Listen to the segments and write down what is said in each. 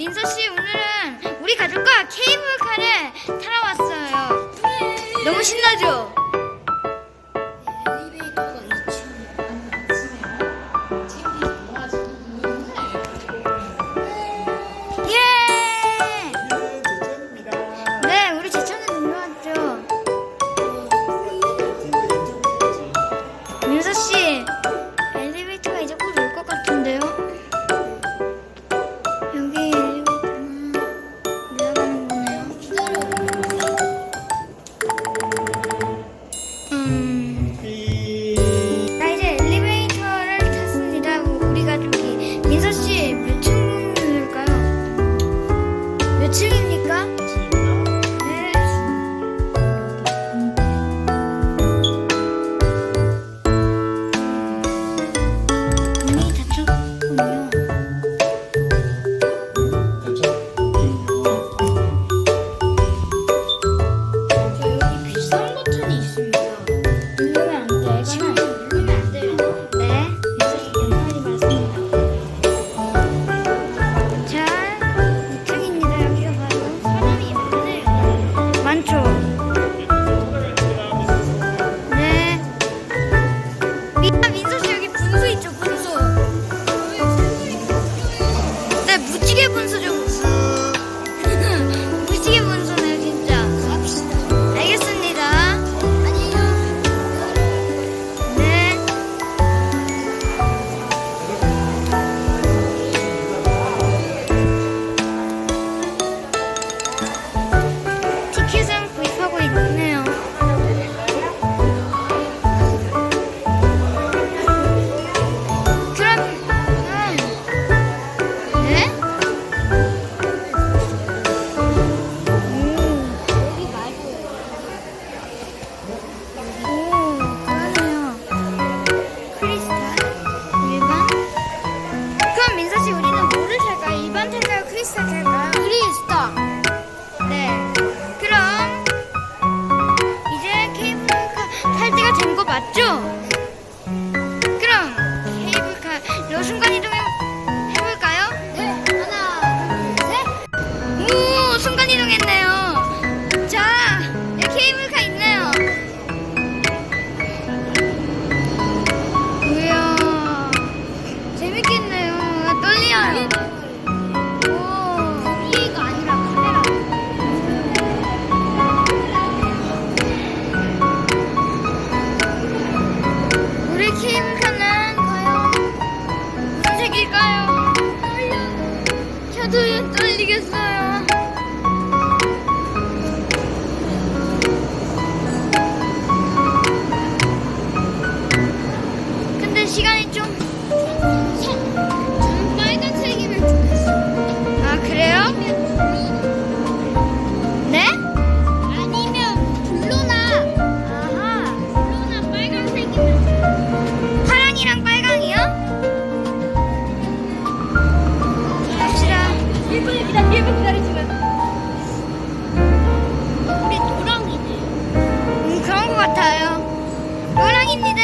민서 씨 오늘은 우리 가족과 케이블카를 타러 왔어요. 너무 신나죠? Çıkıyor bunu. Patra 이겼어요. 근데 시간이 좀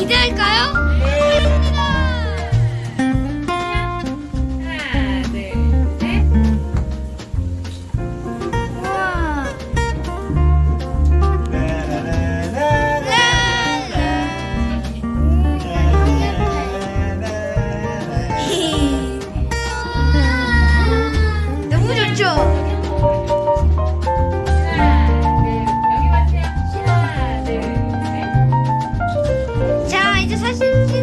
기대할까요? 이제 사실